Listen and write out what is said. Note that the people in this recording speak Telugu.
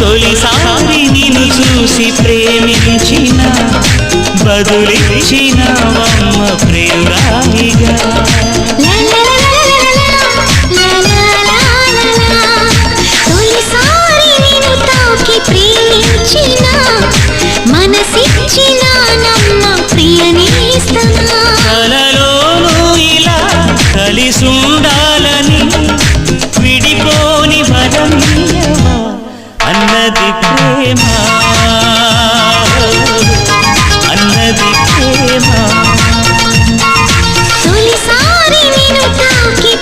తొలిసారి నిన్ను చూసి ప్రేమించిన బదులిచ్చిన అమ్మ ప్రియురాలిగా ప్రేమ. అన్నది ప్రేమ. తొలిసారి నేను తాకి